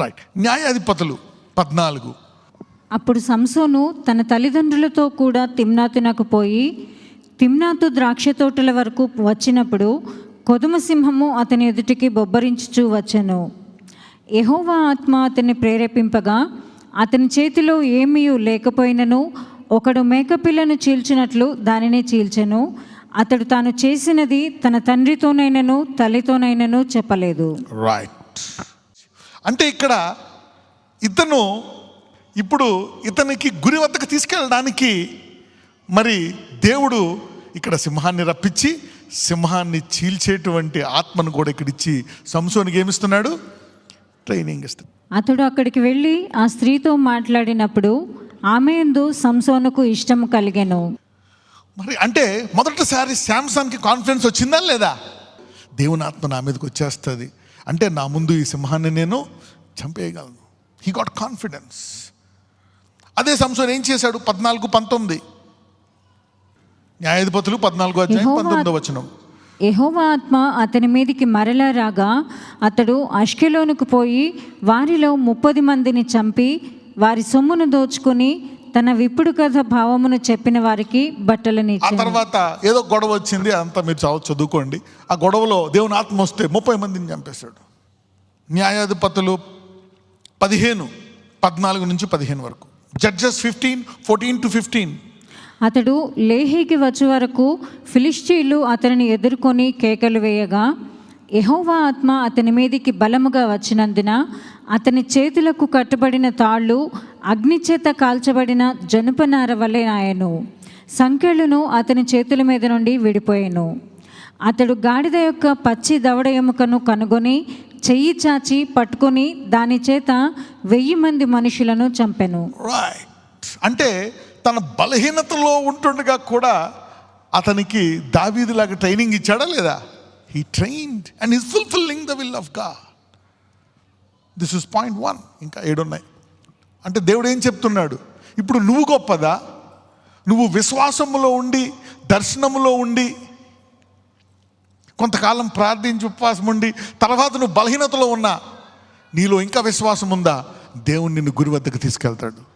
Right న్యాయాధిపతులు పద్నాలుగు. అప్పుడు సంసోను తన తల్లిదండ్రులతో కూడా తిమ్నాతునకు పోయి తిమ్నాతు ద్రాక్ష తోటల వరకు వచ్చినప్పుడు కొదుమ సింహము అతని ఎదుటికి బొబ్బరించుచూ వచ్చెను. యెహోవా ఆత్మ అతన్ని ప్రేరేపింపగా అతని చేతిలో ఏమీ లేకపోయినను ఒకడు మేకపిల్లను చీల్చినట్లు దానిని చీల్చెను. అతడు తాను చేసినది తన తండ్రితోనైనను తల్లితోనైనను చెప్పలేదు. రైట్ అంటే ఇక్కడ ఇతను ఇప్పుడు ఇతనికి గురి వద్దకు తీసుకెళ్ళడానికి మరి దేవుడు ఇక్కడ సింహాన్ని రప్పించి సింహాన్ని చీల్చేటువంటి ఆత్మను కూడా ఇక్కడ ఇచ్చి సంసోనికి ఏమిస్తున్నాడు? ట్రైనింగ్ ఇస్తాడు. అతడు అక్కడికి వెళ్ళి ఆ స్త్రీతో మాట్లాడినప్పుడు ఆమె యందు సంసోనుకు ఇష్టం కలిగెను. మరి అంటే మొదటిసారి శాంసన్కి కాన్ఫిడెన్స్ వచ్చిందా లేదా? దేవుని ఆత్మ నా మీదకి వచ్చేస్తుంది. అంటే నా ముందు ఈ సింహాన్ని నేను చంపేయగలను. హీ గాట్ కాన్ఫిడెన్స్ అదే సంసోన్ ఏం చేశాడు? పద్నాలుగు పంతొమ్మిది. న్యాయాధిపతులు పద్నాలుగు అధ్యాయం పంతొమ్మిదో వచనం. యెహోవా ఆత్మ అతని మీదికి మరలా రాగా అతడు అష్కెలోనుకు పోయి వారిలో ముప్పది మందిని చంపి వారి సొమ్మును దోచుకుని తన విప్పుడు కథ భావమును చెప్పిన వారికి ఆ బట్టలనిచ్చాను తర్వాత ఏదో గొడవ వచ్చింది అంతా మీరు చావు చదువుకోండి. ఆ గొడవలో దేవుని ఆత్మ వస్తే ముప్పై మందిని చంపేశాడు. న్యాయాధిపతులు పదిహేను పద్నాలుగు నుంచి పదిహేను వరకు. Judges fifteen fourteen to fifteen అతడు లేహీకి వచ్చే వరకు ఫిలిష్తీయులు అతనిని ఎదుర్కొని కేకలు వేయగా యెహోవా ఆత్మ అతని మీదికి బలముగా వచ్చినందున అతని చేతులకు కట్టబడిన తాళ్ళు అగ్నిచేత కాల్చబడిన జనుపనార వలె ఆయను సంఖ్యలను అతని చేతుల మీద నుండి విడిపోయాను. అతడు గాడిద యొక్క పచ్చి దవడ ఎముకను కనుగొని చెయ్యి చాచి పట్టుకొని దాని చేత వెయ్యి మంది మనుషులను చంపెను. రైట్ అంటే తన బలహీనతలో ఉంటుండగా కూడా అతనికి దావీదిలాగా ట్రైనింగ్ ఇచ్చాడా లేదా? He trained and is fulfilling the will of God this is point one ఇంకా ఏడున్నాయి. అంటే దేవుడు ఏం చెప్తున్నాడు? ఇప్పుడు నువ్వు గొప్పదా? నువ్వు విశ్వాసములో ఉండి దర్శనములో ఉండి కొంతకాలం ప్రార్థించి ఉపవాసం ఉండి తర్వాత నువ్వు బలహీనతలో ఉన్నా నీలో ఇంకా విశ్వాసం ఉందా? దేవుడు నిన్ను గురి వద్దకు తీసుకెళ్తాడు.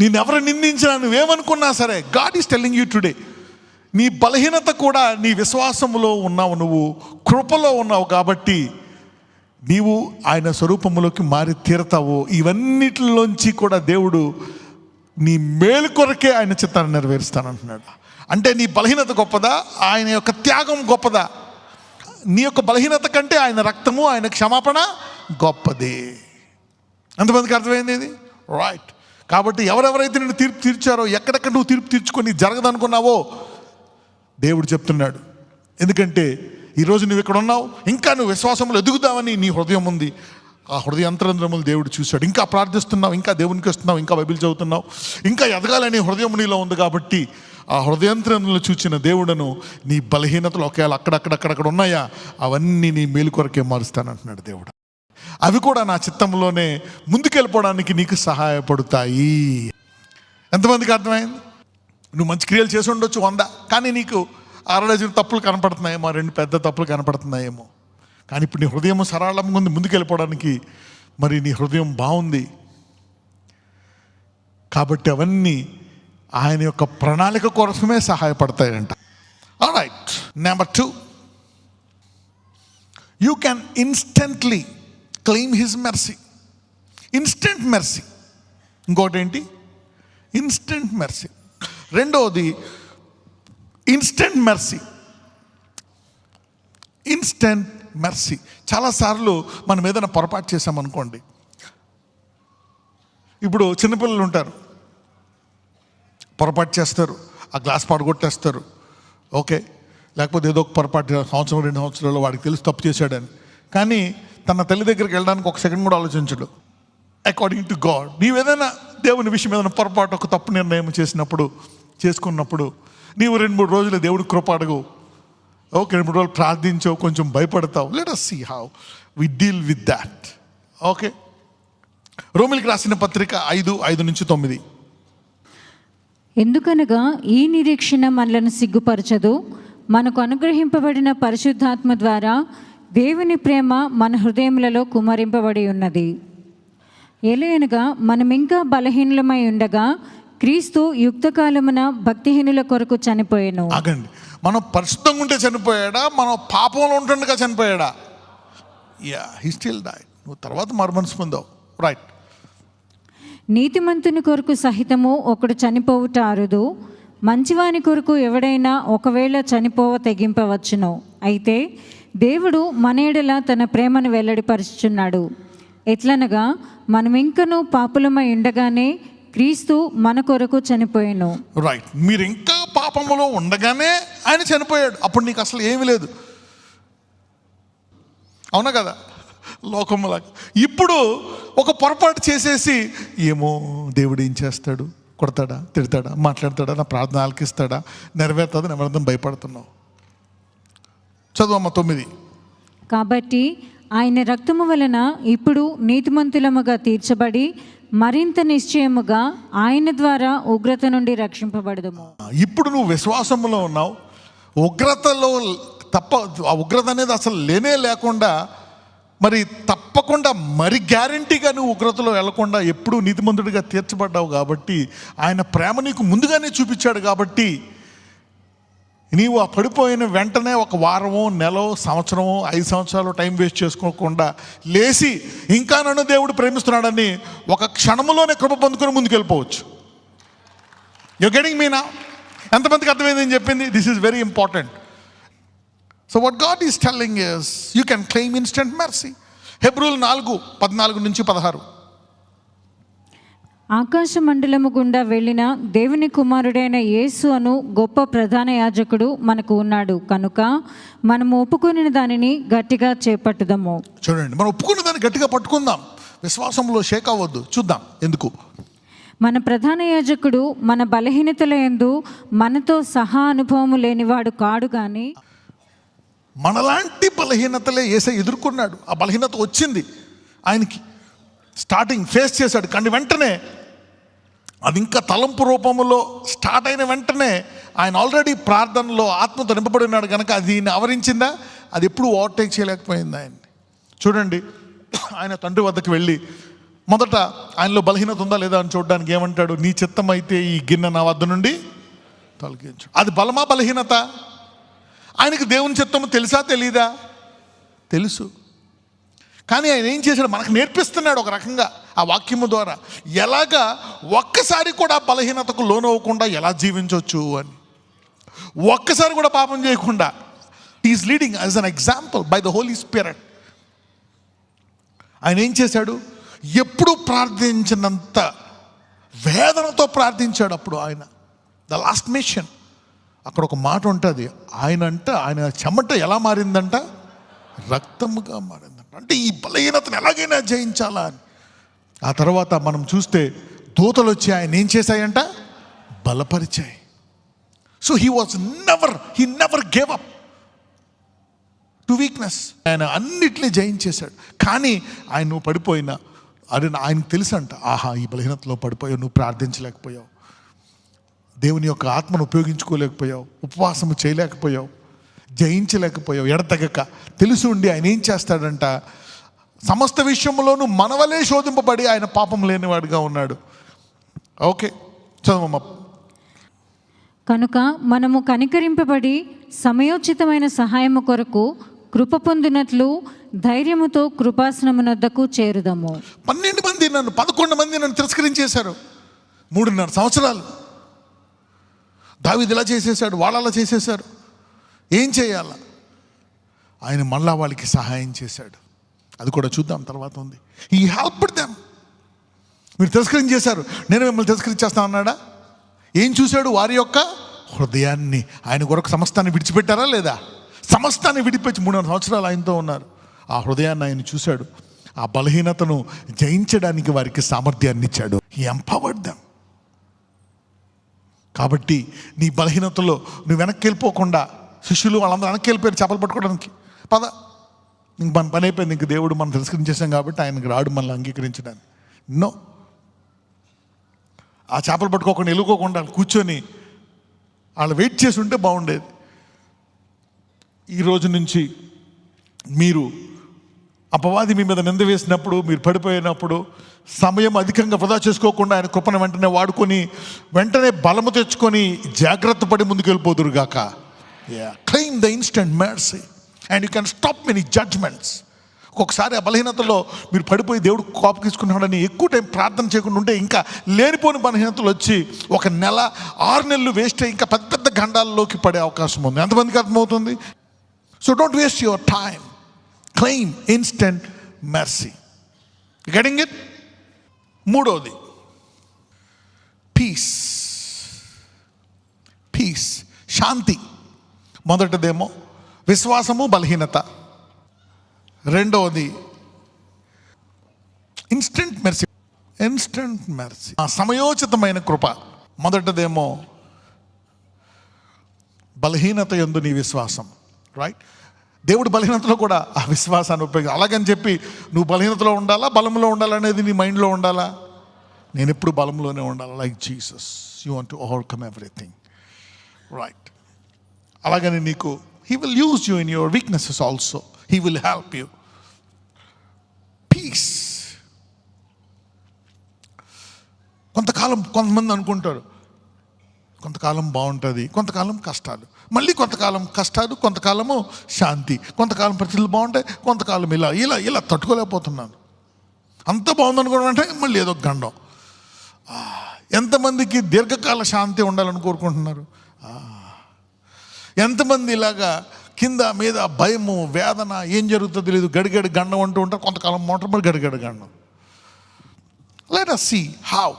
నేను ఎవరు నిందించినా నువ్వేమనుకున్నా సరే God is telling you today నీ బలహీనత కూడా నీ విశ్వాసములో ఉన్నావు నువ్వు కృపలో ఉన్నావు కాబట్టి నీవు ఆయన స్వరూపములోకి మారి తీరతావు. ఇవన్నిటిలోంచి కూడా దేవుడు నీ మేలు కొరకే ఆయన చిత్తాన్ని నెరవేరుస్తానంటున్నాడు. అంటే నీ బలహీనత గొప్పదా? ఆయన యొక్క త్యాగం గొప్పదా? నీ యొక్క బలహీనత కంటే ఆయన రక్తము ఆయన క్షమాపణ గొప్పది. ఎంతమందికి అర్థమైంది ఇది? రైట్ కాబట్టి ఎవరెవరైతే నేను తీర్పు తీర్చారో ఎక్కడెక్కడ నువ్వు తీర్పు తీర్చుకొని జరగదనుకున్నావో దేవుడు చెప్తున్నాడు. ఎందుకంటే ఈరోజు నువ్వు ఇక్కడ ఉన్నావు ఇంకా నువ్వు విశ్వాసంలో ఎదుగుదామని నీ హృదయం ఉంది. ఆ హృదయ అంతరంధ్రములు దేవుడు చూశాడు. ఇంకా ప్రార్థిస్తున్నావు ఇంకా దేవునికి వస్తున్నావు ఇంకా బైబిల్ చదువుతున్నావు ఇంకా ఎదగాలని హృదయం నీలో ఉంది కాబట్టి ఆ హృదయంత్రములు చూచిన దేవుడను నీ బలహీనతలు ఒకవేళ అక్కడక్కడక్కడక్కడ ఉన్నాయా? అవన్నీ నీ మేలు కొరకే మారుస్తానంటున్నాడు దేవుడు. అవి కూడా నా చిత్తంలోనే ముందుకెళ్ళిపోవడానికి నీకు సహాయపడతాయి. ఎంతమందికి అర్థమైంది? నువ్వు మంచి క్రియలు చేసి ఉండొచ్చు వంద కానీ నీకు అరడజన తప్పులు కనపడుతున్నాయేమో రెండు పెద్ద తప్పులు కనపడుతున్నాయేమో. కానీ ఇప్పుడు నీ హృదయం సరళంగా ఉంది ముందుకెళ్ళిపోవడానికి మరి నీ హృదయం బాగుంది. కాబట్టి అవన్నీ ఆయన యొక్క ప్రణాళిక కోసమే సహాయపడతాయంట. Right number two you can instantly claim his mercy instant mercy ఇంకోటి ఏంటి ఇన్స్టెంట్ మెర్సీ రెండవది ఇన్స్టెంట్ మెర్సీ ఇన్స్టెంట్ మెర్సీ చాలాసార్లు మనం ఏదైనా పొరపాటు చేసామనుకోండి ఇప్పుడు చిన్నపిల్లలు ఉంటారు. పొరపాటు చేస్తారు. ఆ గ్లాస్ పడగొట్టేస్తారు. ఓకే. లేకపోతే ఏదో ఒక పొరపాటు సంవత్సరం రెండు సంవత్సరాలు వాడికి తెలిసి తప్పు చేశాడని. కానీ తన తల్లి దగ్గరికి వెళ్ళడానికి ఒక సెకండ్ కూడా ఆలోచించడు. అకార్డింగ్ టు గాడ్ నీవేదైనా దేవుని విషయం ఏదైనా పొరపాటు ఒక తప్పు నిర్ణయం చేసినప్పుడు చేసుకున్నప్పుడు నీవు రెండు మూడు రోజులు దేవుడి కృప అడుగు. ఓకే రెండు మూడు రోజులు ప్రార్థించావు కొంచెం భయపడతావు. Let us see how we deal with that okay. రోమిల్కి రాసిన పత్రిక ఐదు ఐదు నుంచి తొమ్మిది. ఎందుకనగా ఈ నిరీక్షణ మనలను సిగ్గుపరచదు. మనకు అనుగ్రహింపబడిన పరిశుద్ధాత్మ ద్వారా దేవుని ప్రేమ మన హృదయములలో కుమరింపబడి ఉన్నది. ఎలయనగా మనం ఇంకా బలహీనమై ఉండగా క్రీస్తు యుక్తకాలమున భక్తిహీనుల కొరకు చనిపోయాను. ఆగండి. మనం పరిశుద్ధంగా ఉంటే చనిపోయాడా? మనం పాపంలో ఉంటుండగా చనిపోయాడా? యా హీ స్టిల్ డై నువ్వు తర్వాత మరుమనసు పొందావు. రైట్ నీతిమంతుని కొరకు సహితము ఒకడు చనిపోవుట అరుదు. మంచివాని కొరకు ఎవడైనా ఒకవేళ చనిపోవ తెగింపవచ్చును. అయితే దేవుడు మన ఎడల తన ప్రేమను వెల్లడిపరుచుచున్నాడు. ఎట్లనగా మనమింకను పాపులమై ఉండగానే క్రీస్తు మన కొరకు చనిపోయాను. రైట్ మీరు ఇంకా పాపములో ఉండగానే ఆయన చనిపోయాడు. అప్పుడు నీకు అసలు ఏమీ లేదు. అవునా కదా? లోకములాగా. ఇప్పుడు ఒక పొరపాటు చేసేసి ఏమో దేవుడు ఏం చేస్తాడు? కొడతాడా? తిడతాడా? మాట్లాడతాడా? నా ప్రార్థన ఆలకిస్తాడా? నెరవేరుతుందా? నెరవేర్థం భయపడుతున్నావు. చదువమ్మ తొమ్మిది. కాబట్టి ఆయన రక్తము వలన ఇప్పుడు నీతిమంతులముగా తీర్చబడి మరింత నిశ్చయముగా ఆయన ద్వారా ఉగ్రత నుండి రక్షింపబడదము. ఇప్పుడు నువ్వు విశ్వాసంలో ఉన్నావు. ఉగ్రతలో తప్ప ఆ ఉగ్రత అనేది అసలు లేనే లేకుండా మరి తప్పకుండా మరి గ్యారంటీగా నువ్వు ఉగ్రతలో వెళ్ళకుండా ఎప్పుడూ నీతిమంతుడిగా తీర్చబడ్డావు కాబట్టి ఆయన ప్రేమ నీకు ముందుగానే చూపించాడు కాబట్టి నీవు ఆ పడిపోయిన వెంటనే ఒక వారమో నెలో సంవత్సరమో ఐదు సంవత్సరాలు టైం వేస్ట్ చేసుకోకుండా లేచి ఇంకా నన్ను దేవుడు ప్రేమిస్తున్నాడని ఒక క్షణములోనే కృప పొందుకొని ముందుకెళ్ళిపోవచ్చు. యు గెటింగ్ మీనా ఎంతమందికి అర్థమైంది చెప్పింది? This is very important so what God is telling is you can claim instant mercy హెబ్రూల్ నాలుగు పద్నాలుగు నుంచి పదహారు. ఆకాశ మండలము గుండా వెళ్ళిన దేవుని కుమారుడైన యేసు అను గొప్ప ప్రధాన యాజకుడు మనకు ఉన్నాడు. కనుక మనము ఒప్పుకొనిన దానిని గట్టిగా చేపట్టుదము. చూడండి మనం ఒప్పుకున్న దాన్ని గట్టిగా పట్టుకుందాం. విశ్వాసంలో షేక్ అవ్వద్దు. చూద్దాం ఎందుకు? మన ప్రధాన యాజకుడు మన బలహీనతల యందు మనతో సహా అనుభవము లేనివాడు కాడు కానీ మనలాంటి బలహీనతలే ఏసై ఎదుర్కొన్నాడు. ఆ బలహీనత వచ్చింది. ఆయనకి స్టార్టింగ్ ఫేస్ చేశాడు. కానీ వెంటనే అది ఇంకా తలంపు రూపంలో స్టార్ట్ అయిన వెంటనే ఆయన ఆల్రెడీ ప్రార్థనలో ఆత్మతో నింపబడి ఉన్నాడు కనుక అది ఈయన ఆవరించిందా? అది ఎప్పుడు ఓవర్టేక్ చేయలేకపోయింది ఆయన్ని చూడండి ఆయన తండ్రి వద్దకు వెళ్ళి మొదట ఆయనలో బలహీనత ఉందా లేదా అని చూడడానికి ఏమంటాడు? నీ చిత్తం అయితే ఈ గిన్నె నా వద్ద నుండి తొలగించు. అది బలమా బలహీనత? ఆయనకు దేవుని చిత్తము తెలుసా తెలీదా? తెలుసు. కానీ ఆయన ఏం చేశాడు? మనకు నేర్పిస్తున్నాడు ఒక రకంగా ఆ వాక్యము ద్వారా. ఎలాగా ఒక్కసారి కూడా బలహీనతకు లోనవ్వకుండా ఎలా జీవించవచ్చు అని. ఒక్కసారి కూడా పాపం చేయకుండా. Is leading as an example by the Holy Spirit ఆయన ఏం చేశాడు? ఎప్పుడు ప్రార్థించినంత వేదనతో ప్రార్థించాడు అప్పుడు ఆయన. ద లాస్ట్ మిషన్ అక్కడ ఒక మాట ఉంటుంది. ఆయన అంట ఆయన చెమట ఎలా మారిందంట? రక్తముగా మారింది. అంటే ఈ బలహీనతను ఎలాగైనా జయించాలా అని. ఆ తర్వాత మనం చూస్తే దూతలు వచ్చి ఆయన ఏం చేశాయంట? బలపరిచాయి. So he was never he never gave up to weakness ఆయన అన్నిటినీ జయించేశాడు. కానీ ఆయన నువ్వు పడిపోయినా అది ఆయనకు తెలుసంట ఆహా ఈ బలహీనతలో పడిపోయావు నువ్వు ప్రార్థించలేకపోయావు. దేవుని యొక్క ఆత్మను ఉపయోగించుకోలేకపోయావు ఉపవాసము చేయలేకపోయావు. జయించలేకపోయావు ఎడతెగక. తెలుసు ఉండి ఆయన ఏం చేస్తాడంట? సమస్త విషయంలోనూ మనవలే శోధింపబడి ఆయన పాపం లేనివాడిగా ఉన్నాడు. ఓకే చదవమ్మ. కనుక మనము కనికరింపబడి సమయోచితమైన సహాయము కొరకు కృప పొందినట్లు ధైర్యముతో కృపాసనమునొద్దకు చేరుదము. పన్నెండు మంది నన్ను పదకొండు మంది నన్ను తిరస్కరించేశారు. మూడున్నర సంవత్సరాలు. దావిది ఇలా చేసేసాడు వాళ్ళు అలా చేసేశారు. ఏం చేయాల? ఆయన మళ్ళా వాళ్ళకి సహాయం చేశాడు. అది కూడా చూద్దాం తర్వాత ఉంది. ఈ హెల్ప్ దెమ్ మీరు తిరస్కరించేశారు నేను మిమ్మల్ని తిరస్కరించేస్తా అన్నాడా? ఏం చూశాడు వారి యొక్క హృదయాన్ని? ఆయన కొరకు సమస్తాన్ని విడిచిపెట్టారా లేదా? సమస్తాన్ని విడిపించి మూడున్నర సంవత్సరాలు ఆయనతో ఉన్నారు. ఆ హృదయాన్ని ఆయన చూశాడు. ఆ బలహీనతను జయించడానికి వారికి సామర్థ్యాన్ని ఇచ్చాడు. ఈ ఎంపవర్డ్ దెమ్ కాబట్టి నీ బలహీనతలో నువ్వు వెనక్కి వెళ్ళిపోకుండా శిష్యులు వాళ్ళందరూ వెనక్కి వెళ్ళిపోయారు చేపలు పట్టుకోవడానికి. పద. ఇంక మన పని అయిపోయింది. ఇంక దేవుడు మనం తిరస్కరించేసాం కాబట్టి ఆయనకి రాడు మనల్ని అంగీకరించడానికి. నో. ఆ చేపలు పట్టుకోకుండా ఎలుకోకుండా కూర్చొని వాళ్ళు వెయిట్ చేసి ఉంటే బాగుండేది. ఈ రోజు నుంచి మీరు అపవాది మీ మీద నింద వేసినప్పుడు మీరు పడిపోయినప్పుడు సమయం అధికంగా వృధా చేసుకోకుండా ఆయన కృపను వెంటనే వాడుకొని వెంటనే బలము తెచ్చుకొని జాగ్రత్త పడి ముందుకు వెళ్ళిపోదురు గాక claim the instant mercy and you can stop many judgements ఒక్కొక్కసారి ఆ బలహీనతలో మీరు పడిపోయి దేవుడు కోపం తీసుకున్నాడని ఎక్కువ టైం ప్రార్థన చేయకుండా ఉంటే ఇంకా లేనిపోని బలహీనతలు వచ్చి ఒక నెల ఆరు నెలలు వేస్ట్ అయ్యి ఇంకా పెద్ద పెద్ద గండాల్లోకి పడే అవకాశం ఉంది. ఎంతమందికి అర్థమవుతుంది? So don't waste your time claim instant mercy getting it మూడోది. పీస్ పీస్ శాంతి. మొదటిదేమో విశ్వాసము బలహీనత. రెండవది ఇన్స్టెంట్ మెర్సీ ఇన్స్టెంట్ మెర్సీ ఆ సమయోచితమైన కృప. మొదటిదేమో బలహీనత ఎందు నీ విశ్వాసం. రైట్ దేవుడు బలహీనతలో కూడా ఆ విశ్వాసాన్ని ఉపయోగి అలాగని చెప్పి నువ్వు బలహీనతలో ఉండాలా బలంలో ఉండాలనేది నీ మైండ్లో ఉండాలా? నేను ఎప్పుడు బలంలోనే ఉండాలి? Like Jesus you want to overcome everything right అలాగని నీకు he will use you in your weaknesses also he will help you peace కొంతకాలం కొంతమంది అనుకుంటారు కొంతకాలం బాగుంటుంది కొంతకాలం కష్టాలు. మళ్ళీ కొంతకాలం కష్టాలు కొంతకాలము శాంతి. కొంతకాలం పరిస్థితులు బాగుంటాయి కొంతకాలం ఇలా ఇలా ఇలా తట్టుకోలేకపోతున్నాను. అంత బాగుందనుకోవడం మళ్ళీ ఏదో గండం. ఎంతమందికి దీర్ఘకాల శాంతి ఉండాలని కోరుకుంటున్నారు? ఆ, ఎంతమంది ఇలాగా కింద మీద భయము వేదన ఏం జరుగుతుందో తెలియదు గడిగడి గండం అంటూ ఉంటారు. కొంతకాలం మోటార్ మరి గడిగడి గండం let us see how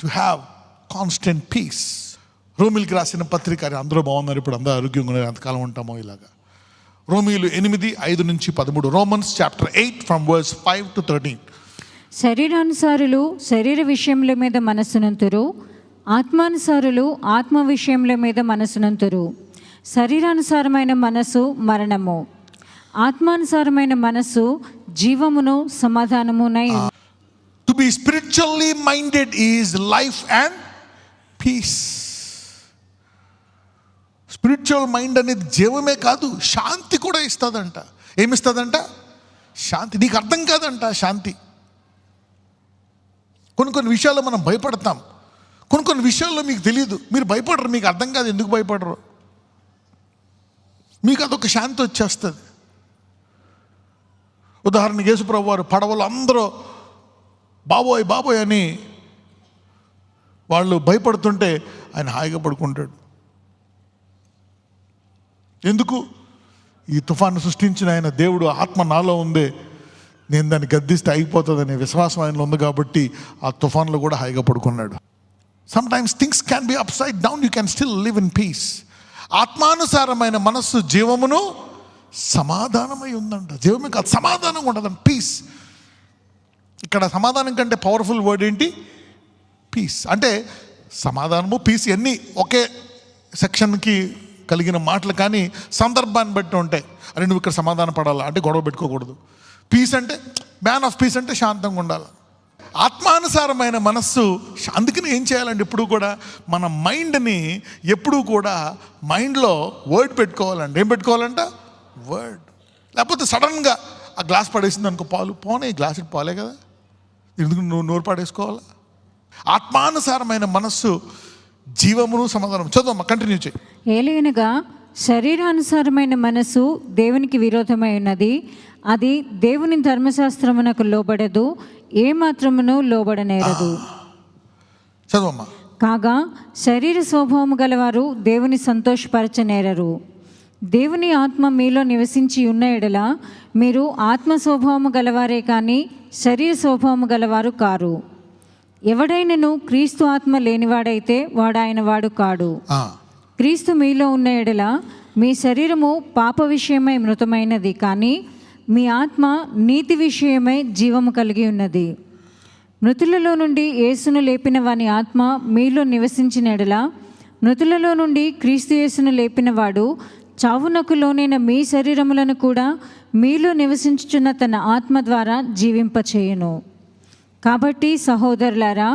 to have constant peace రోమిల్కి రాసిన పత్రిక అందరూ బాగున్నారు. ఇప్పుడు అందరూ ఆరోగ్యంగా ఉన్నారు. ఎంతకాలం ఉంటామో ఇలాగా. రోమిలు ఎనిమిది ఐదు నుంచి పదమూడు. Romans chapter eight from verse five to thirteen శరీరానుసారులు శరీర విషయముల మీద మనసునంతురు ఆత్మానుసారులు ఆత్మ విషయముల మీద మనసునంతురు. శరీరానుసారమైన మనసు మరణము. ఆత్మానుసారమైన మనసు జీవమును సమాధానమునై to be spiritually minded is life and peace spiritual mind అనేది జీవమే కాదు శాంతి కూడా ఇస్తుందంట. ఏమిస్తుందంట? శాంతి. నీకు అర్థం కాదంట శాంతి. కొన్ని కొన్ని విషయాలు మనం భయపడతాం. కొన్ని కొన్ని విషయాల్లో మీకు తెలియదు మీరు భయపడరు. మీకు అర్థం కాదు ఎందుకు భయపడరు. మీకు అదొక శాంతి వచ్చేస్తుంది. ఉదాహరణకి యేసుప్రభు వారు పడవలు అందరూ బాబోయ్ బాబోయ్ అని వాళ్ళు భయపడుతుంటే ఆయన హాయిగా పడుకుంటాడు. ఎందుకు? ఈ తుఫాను సృష్టించిన ఆయన దేవుడు ఆత్మ నాలో ఉందే. నేను దాన్ని గద్దిస్తే అయిపోతుందనే విశ్వాసం ఆయనలో ఉంది కాబట్టి ఆ తుఫాన్లో కూడా హాయిగా పడుకున్నాడు. Sometimes things can be upside down you can still live in peace ఆత్మానుసారమైన మనస్సు జీవమును సమాధానమై ఉందంట. జీవమే కాదు సమాధానం ఉండదంట పీస్ ఇక్కడ సమాధానం కంటే పవర్ఫుల్ వర్డ్ ఏంటి? పీస్ అంటే సమాధానము పీస్ అన్నీ ఒకే సెక్షన్కి కలిగిన మాటలు కానీ సందర్భాన్ని బట్టి ఉంటాయి. అరే నువ్వు ఇక్కడ సమాధానం పడాలా అంటే గొడవ పెట్టుకోకూడదు. పీస్ అంటే మ్యాన్ ఆఫ్ పీస్ అంటే శాంతంగా ఉండాలి? ఆత్మానుసారమైన మనస్సు. అందుకని ఏం చేయాలండి ఎప్పుడు కూడా? మన మైండ్ని ఎప్పుడూ కూడా మైండ్లో వర్డ్ పెట్టుకోవాలండి. ఏం పెట్టుకోవాలంట? వర్డ్. లేకపోతే సడన్గా ఆ గ్లాస్ పడేసింది అనుకో పాలు. పోనే గ్లాస్ పాలే కదా? ఎందుకు నువ్వు నోరు పాడేసుకోవాలా? ఆత్మానుసారమైన మనస్సు జీవమును సమాధానం. చదువు కంటిన్యూ చేయి. ఏలైనగా శరీరానుసారమైన మనసు దేవునికి విరోధమై ఉన్నది. అది దేవుని ధర్మశాస్త్రమునకు లోబడదు ఏ మాత్రమును లోబడనేరదు చదవమ్మా. కాగా శరీర స్వభావము గలవారు దేవుని సంతోషపరచనేరరు. దేవుని ఆత్మ మీలో నివసించి ఉన్న ఎడల మీరు ఆత్మ స్వభావము గలవారే కానీ శరీర స్వభావము గలవారు కారు. ఎవడైనను క్రీస్తు ఆత్మ లేనివాడైతే వాడాయన వాడు కాడు. క్రీస్తు మీలో ఉన్న ఎడల మీ శరీరము పాప విషయమై మృతమైనది కానీ మీ ఆత్మ నీతి విషయమై జీవము కలిగి ఉన్నది. మృతులలో నుండి యేసును లేపిన వాని ఆత్మ మీలో నివసించిన ఎడల మృతులలో నుండి క్రీస్తు యేసును లేపినవాడు చావునకు లోనైన మీ శరీరములను కూడా మీలో నివసించుచున్న తన ఆత్మ ద్వారా జీవింపచేయును. కాబట్టి సహోదరులారా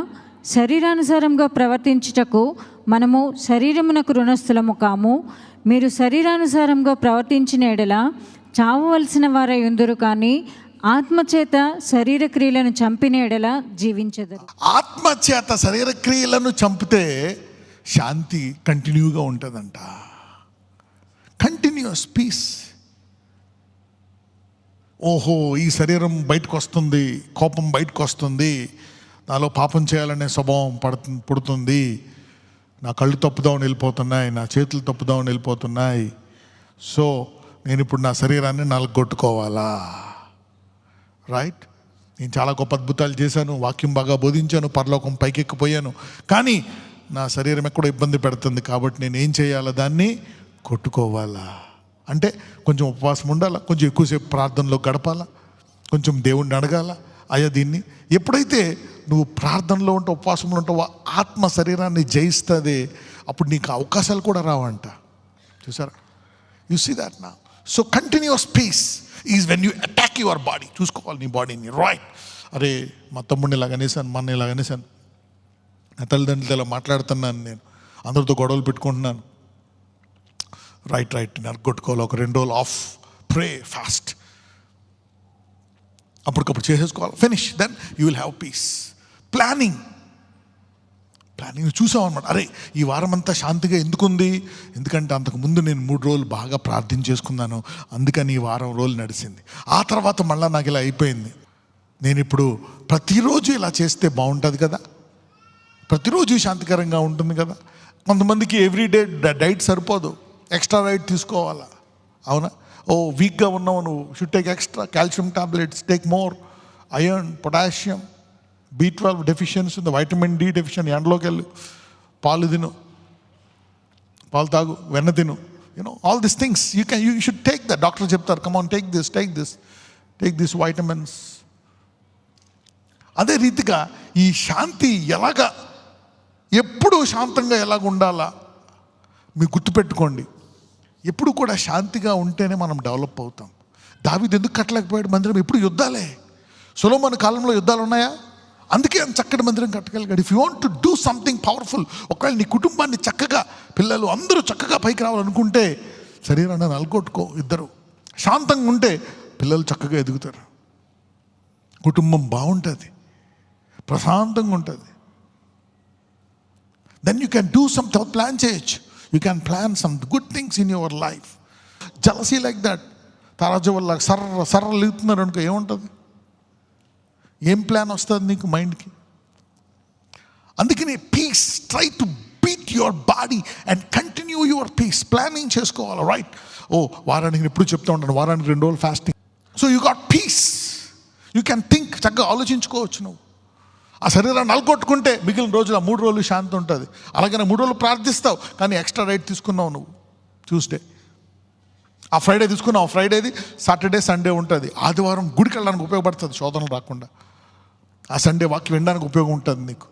శరీరానుసారంగా ప్రవర్తించుటకు మనము శరీరమునకు రుణస్థులము కాము. మీరు శరీరానుసారంగా ప్రవర్తించిన ఎడల చావవలసిన వారై ఉందరు కానీ ఆత్మచేత శరీర క్రియలను చంపిన ఎడల జీవించెదరు. ఆత్మచేత శరీర క్రియలను చంపితే శాంతి కంటిన్యూగా ఉంటుందంట. కంటిన్యూస్ పీస్ ఓహో ఈ శరీరం బయటకు వస్తుంది కోపం బయటకు వస్తుంది నాలో పాపం చేయాలనే స్వభావం పడుతు పుడుతుంది. నా కళ్ళు తప్పుదామని వెళ్ళిపోతున్నాయి నా చేతులు తప్పుదామని వెళ్ళిపోతున్నాయి సో నేను ఇప్పుడు నా శరీరాన్ని నలగొట్టుకోవాలా? రైట్ నేను చాలా గొప్ప అద్భుతాలు చేశాను వాక్యం బాగా బోధించాను పరలోకం పైకెక్కిపోయాను. కానీ నా శరీరం ఎక్కడో ఇబ్బంది పెడుతుంది కాబట్టి నేను ఏం చేయాలా? దాన్ని కొట్టుకోవాలా? అంటే కొంచెం ఉపవాసం ఉండాలా? కొంచెం ఎక్కువసేపు ప్రార్థనలో గడపాలా? కొంచెం దేవుణ్ణి అడగాల? అయ్యా దీన్ని ఎప్పుడైతే నువ్వు ప్రార్థనలో ఉంటావు ఉపవాసంలో ఉంటావు ఆత్మ శరీరాన్ని జయిస్తుంది అప్పుడు నీకు అవకాశాలు కూడా రావంట. చూసారా? యు సీ దాట్ నా so continuous peace is when you attack your body చూసుకోవాలి నీ బాడీని రైట్ అరే మా తమ్ముడిని ఇలా అనేసాను మా అన్న ఇలాగ అనేసాను నా తల్లిదండ్రులతో ఇలా మాట్లాడుతున్నాను నేను. అందరితో గొడవలు పెట్టుకుంటున్నాను. రైట్ రైట్ నరగొట్టుకోవాలి. ఒక రెండు రోజులు ఆఫ్ ప్రే ఫాస్ట్ అప్పటికప్పుడు చేసేసుకోవాలి. Finish then you will have peace planning planning చూసాం అనమాట అరే ఈ వారం అంతా శాంతిగా ఎందుకుంది? ఎందుకంటే అంతకు ముందు నేను మూడు రోజులు బాగా ప్రార్థన చేసుకున్నాను. అందుకని ఈ వారం రోజులు నడిచింది ఆ తర్వాత మళ్ళీ నాకు ఇలా అయిపోయింది. నేను ఇప్పుడు ప్రతిరోజు ఇలా చేస్తే బాగుంటుంది కదా? ప్రతిరోజు శాంతికరంగా ఉంటుంది కదా? కొంతమందికి ఎవ్రీడే డైట్ సరిపోదు. ఎక్స్ట్రా డైట్ తీసుకోవాలా? అవునా? ఓ వీక్గా ఉన్నావు నువ్వు. Should take extra calcium tablets take more. Iron potassium. B twelve deficiency ఉంది వైటమిన్ డి డెఫిషియన్ ఎండలోకి వెళ్ళి పాలు తిను పాలు తాగు వెన్న తిను you know all this things you can you should take the doctor చెప్తారు come on take this take this take this vitamins అదే రీతిగా ఈ శాంతి ఎలాగా ఎప్పుడు శాంతంగా ఎలాగ ఉండాలా మీరు గుర్తుపెట్టుకోండి. ఎప్పుడు కూడా శాంతిగా ఉంటేనే మనం డెవలప్ అవుతాం. దావిది ఎందుకు కట్టలేకపోయాడు? మందిరం ఎప్పుడు యుద్ధాలే? సులోమన్ కాలంలో యుద్ధాలు ఉన్నాయా? అందుకే చక్కటి మందిరం కట్టగలిగాడు. If you want to do something powerful ఒకవేళ నీ కుటుంబాన్ని చక్కగా పిల్లలు అందరూ చక్కగా పైకి రావాలనుకుంటే శరీరాన్ని నలగొట్టుకో ఇద్దరు. శాంతంగా ఉంటే పిల్లలు చక్కగా ఎదుగుతారు. కుటుంబం బాగుంటుంది. ప్రశాంతంగా ఉంటుంది. Then you can do some plan చేయొచ్చు. You can plan some good things in your life jealousy like that తారాజు వల్ల సర్ర సర్ర అనుకో ఏముంటుంది? ఏం ప్లాన్ వస్తుంది నీకు మైండ్కి? అందుకని peace try to beat your body and continue your peace planning చేసుకోవాలి రైట్ ఓ వారానికి నేను ఎప్పుడు చెప్తా ఉంటాను వారానికి రెండు రోజులు fasting so you got peace you can think చక్కగా ఆలోచించుకోవచ్చు నువ్వు. ఆ శరీరాన్ని నలగొట్టుకుంటే మిగిలిన రోజులు ఆ మూడు రోజులు శాంతి ఉంటుంది. అలాగనే మూడు రోజులు ప్రార్థిస్తావు కానీ ఎక్స్ట్రా రైట్ తీసుకున్నావు నువ్వు ట్యూస్డే ఆ ఫ్రైడే తీసుకున్నావు ఫ్రైడేది సాటర్డే సండే ఉంటుంది. ఆదివారం గుడికి వెళ్ళడానికి ఉపయోగపడుతుంది శోధనలు రాకుండా. ఆ సండే వాక్యం వినడానికి ఉపయోగం ఉంటుంది నీకు.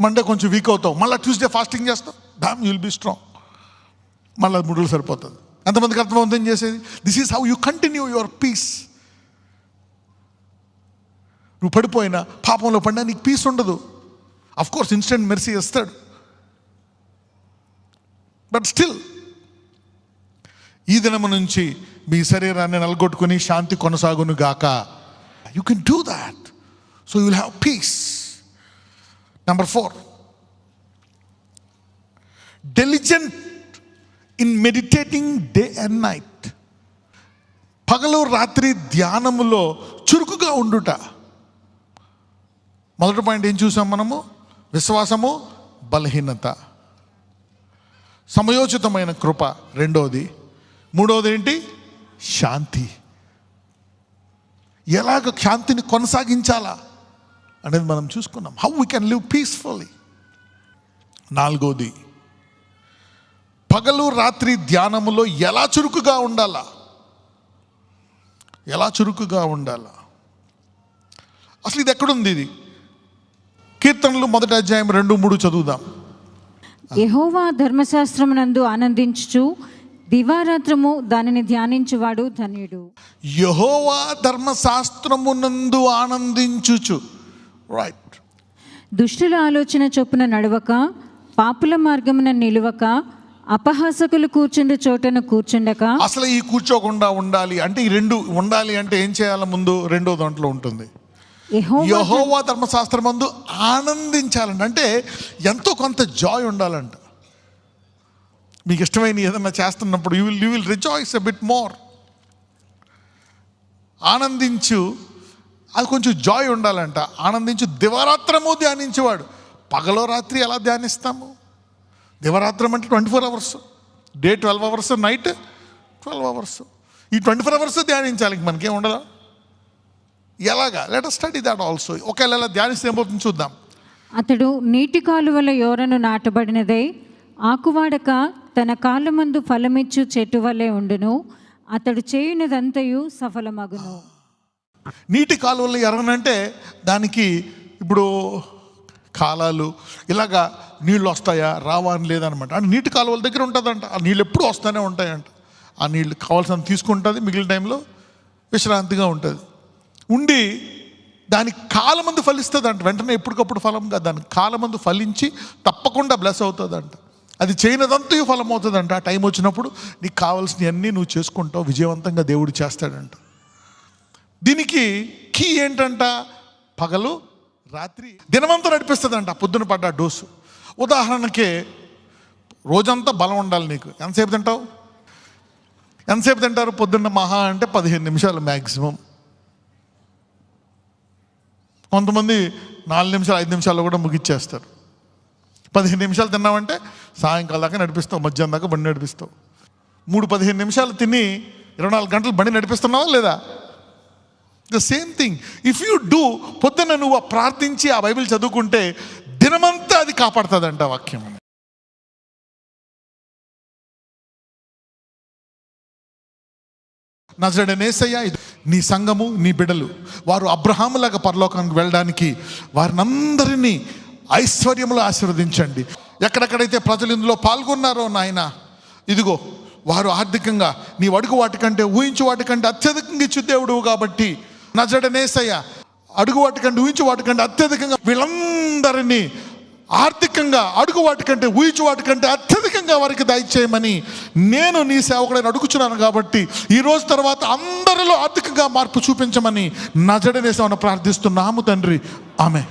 మండే కొంచెం వీక్ అవుతావు. మళ్ళీ ట్యూస్డే ఫాస్టింగ్ చేస్తావు. దామ్ యుల్ బీ స్ట్రాంగ్ మళ్ళీ మూడు రోజులు సరిపోతుంది ఎంతమందికి అర్థమవుతుంది చేసేది? This is how you continue your peace నువ్వు పడిపోయినా పాపంలో పడినా నీకు పీస్ ఉండదు. అఫ్ కోర్స్ ఇన్స్టెంట్ మెర్సీ ఇస్తాడు. బట్ స్టిల్ ఈ దినము నుంచి మీ శరీరాన్ని నలగొట్టుకుని శాంతి కొనసాగును గాక. You can do that so you will have peace. Number four diligent in meditating day and night పగలు రాత్రి ధ్యానములో చురుకుగా ఉండుట. మొదటి పాయింట్ ఏం చూసాం మనము? విశ్వాసము బలహీనత. సమయోచితమైన కృప. రెండవది మూడవది ఏంటి? శాంతి. ఎలాగ శాంతిని కొనసాగించాలా? అనేది మనం చూసుకున్నాం. How we can live peacefully నాలుగోది పగలు రాత్రి ధ్యానములో ఎలా చురుకుగా ఉండాలా? ఎలా చురుకుగా ఉండాలా? అసలు ఇది ఎక్కడుంది ఇది? కీర్తనలు మొదటి అధ్యాయం రెండు మూడు చదువుదాం. యెహోవా ధర్మశాస్త్రమునందు ఆనందించుచు దివారాత్రము దానిని ధ్యానించువాడు ధన్యుడు. యహోవా ధర్మశాస్త్రమునందు ఆనందించుచు. రైట్ దుష్టుల ఆలోచన చొప్పున నడవక పాపుల మార్గమున నిలువక అపహాసకులు కూర్చుండే చోటన కూర్చుండక. అసలు ఈ కూర్చోకుండా ఉండాలి అంటే ఈ రెండు ఉండాలి అంటే ఏం చేయాలి ముందు? రెండో దాంట్లో ఉంటుంది. యెహోవా ధర్మశాస్త్రం మందు ఆనందించాలండి అంటే ఎంతో కొంత జాయ్ ఉండాలంట. మీకు ఇష్టమైన ఏదైనా చేస్తున్నప్పుడు you will you will rejoice a bit more ఆనందించు అది కొంచెం జాయ్ ఉండాలంట. ఆనందించు దివరాత్రము ధ్యానించేవాడు. పగలో రాత్రి ఎలా ధ్యానిస్తాము? దివరాత్రం అంటే twenty four hours. Day twelve hours night twelve hours. ఈ ట్వంటీ ఫోర్ అవర్స్ ధ్యానించాలి. ఇంక మనకేం ఉండదా. ఎలాగా? లెట్ స్టడీ దాట్ ఆల్సో ఒకవేళ ఎలా ధ్యానిస్తే ఏమవుతుంది చూద్దాం. అతడు నీటి కాలువల యోరను నాటబడినదై. ఆకువాడక తన కాళ్ళ ముందు ఫలమిచ్చు చెట్టు వలె ఉండును. అతడు చేయునదంతయు సఫలమగును. నీటి కాలువలు ఎరగనంటే దానికి ఇప్పుడు కాలాలు ఇలాగా నీళ్ళు వస్తాయా రావా అని లేదనమాట. అంటే నీటి కాలువల దగ్గర ఉంటుందంట. ఆ నీళ్ళు ఎప్పుడు వస్తూనే ఉంటాయంట. ఆ నీళ్ళు కావాల్సిన తీసుకుంటుంది మిగిలిన టైంలో విశ్రాంతిగా ఉంటుంది. ఉండి దానికి కాలమందు ఫలిస్తుంది అంట వెంటనే ఎప్పటికప్పుడు ఫలం కాదు. దాని కాలమందు ఫలించి తప్పకుండా బ్లెస్ అవుతుందంట. అది చేయనదంతా ఫలం అవుతుందంట ఆ టైం వచ్చినప్పుడు నీకు కావాల్సినవన్నీ నువ్వు చేసుకుంటావు. విజయవంతంగా దేవుడు చేస్తాడంట. దీనికి కీ ఏంటంట? పగలు రాత్రి. దినమంతా నడిపిస్తుందంట పొద్దున పడ్డ డోసు. ఉదాహరణకి రోజంతా బలం ఉండాలి నీకు. ఎంతసేపు తింటావు? ఎంతసేపు తింటారు? పొద్దున్న మహా అంటే పదిహేను నిమిషాలు మ్యాక్సిమం కొంతమంది నాలుగు నిమిషాలు ఐదు నిమిషాల్లో కూడా ముగిచ్చేస్తారు. పదిహేను నిమిషాలు తిన్నామంటే సాయంకాలం దాకా నడిపిస్తావు మధ్యాహ్నం దాకా బండి నడిపిస్తావు. మూడు పదిహేను నిమిషాలు తిని ఇరవై నాలుగు గంటలు బండి నడిపిస్తున్నావా లేదా? The same thing if you do పొద్దున్న నువ్వు ప్రార్థించి ఆ బైబిల్ చదువుకుంటే దినమంతా అది కాపాడుతుందంట వాక్యం. నజడనేసయ్య ఇది నీ సంఘము నీ బిడలు. వారు అబ్రహాములాగా పరలోకానికి వెళ్ళడానికి వారినందరినీ ఐశ్వర్యములు ఆశీర్వదించండి. ఎక్కడెక్కడైతే ప్రజలు ఇందులో పాల్గొన్నారో నాయన ఇదిగో వారు ఆర్థికంగా నీ అడుగు వాటికంటే ఊహించు వాటికంటే అత్యధికంగా ఇచ్చు దేవుడు కాబట్టి నజడనేసయ్య అడుగు వాటికంటే ఊహించు వాటికంటే అత్యధికంగా వీళ్ళందరినీ ఆర్థికంగా అడుగు వాటికంటే ఊహించు వాటికంటే అత్యధికంగా వారికి దయచేయమని నేను నీ సేవకుడని అడుగుచున్నాను కాబట్టి ఈ రోజు తర్వాత అందరిలో ఆర్థికంగా మార్పు చూపించమని నజడనేసామని ప్రార్థిస్తున్నాము తండ్రి. ఆమె